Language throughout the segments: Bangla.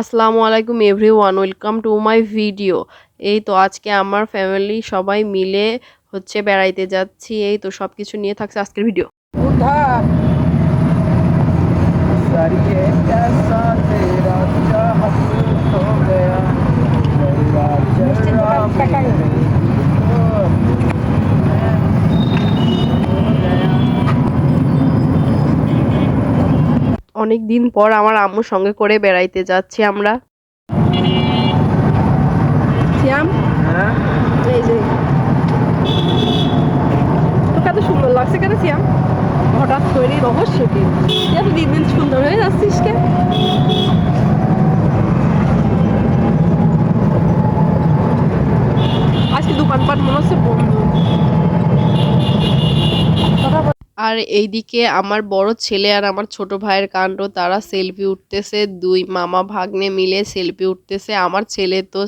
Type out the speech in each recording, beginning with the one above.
আসসালামু আলাইকুম everyone, welcome to my video. এই তো আজকে আমার ফ্যামিলি সবাই মিলে হচ্ছে বেড়াইতে যাচ্ছি। এই তো সব কিছু নিয়ে থাকছে আজকের ভিডিও। उठा অনেক দিন পর আমার আম্মুর সঙ্গে করে বেড়াইতে যাচ্ছি আমরা। শ্যাম? हाँ এই যে। তোকে এত সুন্দর লাগছে কেন শ্যাম? হঠাৎ তৈরি রহস্য কি? তুই দিন দিন সুন্দর হয়ে যাচ্ছিস কে আজকে দোকানপাট মনে হচ্ছে আর এইদিকে আমার বড় ছেলে আর আমার ছোট ভাইয়ের কাণ্ড, তারা সেলফি উঠতেছে, দুই মামা ভাগ্নে মিলে সেলফি উঠতেছে। আমার ছেলে তো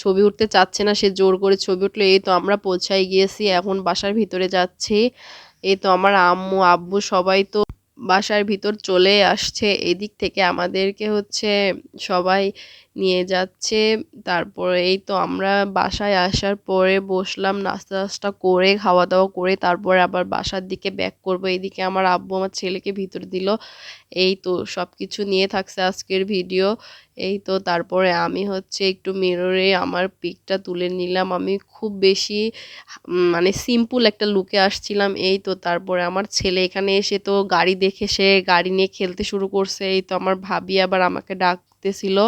ছবি উঠতে চাচ্ছে না, সে জোর করে ছবি উঠল। এই তো আমরা পৌঁছাই গিয়েছি, এখন বাসার ভিতরে যাচ্ছি। এই তো আমার আম্মু, আব্বু সবাই তো বাসার ভিতর চলে আসছে। এদিক থেকে আমাদেরকে হচ্ছে সবাই নিয়ে যাচ্ছে। তারপরে এই তো আমরা বাসায় আসার পরে বসলাম, নাস্তা টাস্তা করে খাওয়া দাওয়া করে, তারপরে আবার বাসার দিকে ব্যাক করব। এইদিকে আমার আব্বু আমার ছেলেকে ভিতর দিল। এই তো সব কিছু নিয়ে থাকছে আজকের ভিডিও এই তো তারপরে আমি হচ্ছে একটু মিররে আমার পিকটা তুলে নিলাম। আমি খুব বেশি মানে সিম্পল একটা লুকে আসছিলাম। এই তো তারপরে আমার ছেলে এখানে এসে তো গাড়ি দেখে সে গাড়ি নিয়ে খেলতে শুরু করছে। এই তো আমার ভাবি আবার আমাকে ডাকতেছিল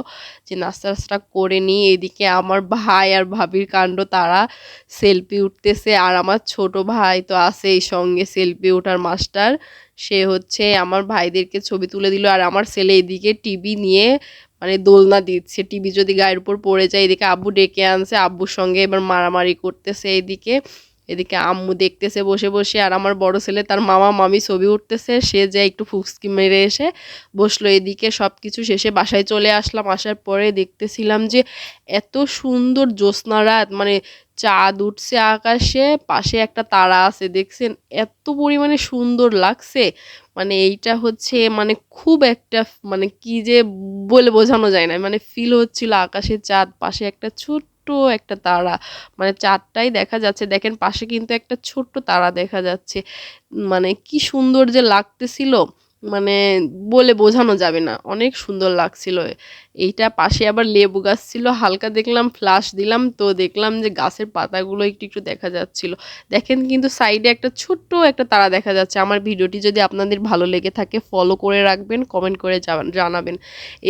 যে নাস্তা টাস্তা করে নিই এদিকে আমার ভাই আর ভাবির কাণ্ড, তারা সেলফি উঠতেছে আর আমার ছোট ভাই তো আছে এই সঙ্গে সেলফি ওঠার মাস্টার সে হচ্ছে আমার ভাইদেরকে ছবি তুলে দিল আর আমার ছেলে এদিকে টিভি নিয়ে মানে দোলনা দিচ্ছে। টিভি যদি গায়ের উপর পড়ে যায়, এদিকে আব্বু ডেকে আনছে, আব্বুর সঙ্গে এবার মারামারি করতেছে এদিকে। এদিকে আম্মু দেখতেছে, বসে বসে, আর আমার বড় ছেলে তার মামা, মামি ছবি উঠতেছে, সে যে একটু ফুসকি মেরে এসে বসল এদিকে সব কিছু শেষে বাসায় চলে আসলাম, আসার পরে দেখতেছিলাম যে এত সুন্দর জ্যোৎস্না রাত মানে চাঁদ উঠছে আকাশে, পাশে একটা তারা আছে, দেখছেন? এত পরিমাণে সুন্দর লাগছে মানে এইটা হচ্ছে মানে খুব একটা মানে কি যে বলে বোঝানো যায় না মানে ফিল হচ্ছিল আকাশে চাঁদ, পাশে একটা ছোট্ট একটা তারা। মানে চাঁদটাই দেখা যাচ্ছে, দেখেন পাশে কিন্তু একটা ছোট্ট তারা দেখা যাচ্ছে। মানে কি সুন্দর যে লাগতেছিল। মানে বলে বোঝানো যাবে না। অনেক সুন্দর লাগছিল। এইটা পাশে আবার লেবু গাছ ছিল। হালকা দেখলাম ফ্লাশ দিলাম, তো দেখলাম যে গাছের পাতাগুলো একটু একটু দেখা যাচ্ছিল। দেখেন কিন্তু সাইডে একটা ছোট্ট একটা তারা দেখা যাচ্ছে। আমার ভিডিওটি যদি আপনাদের ভালো লেগে থাকে ফলো করে রাখবেন কমেন্ট করে জানাবেন।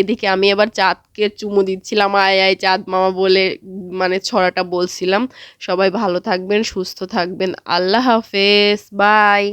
এদিকে আমি আবার চাঁদকে চুমু দিচ্ছিলাম, আয় আয়, চাঁদ মামা বলে মানে ছড়াটা বলছিলাম। সবাই ভালো থাকবেন, সুস্থ থাকবেন। আল্লাহ হাফেজ বাই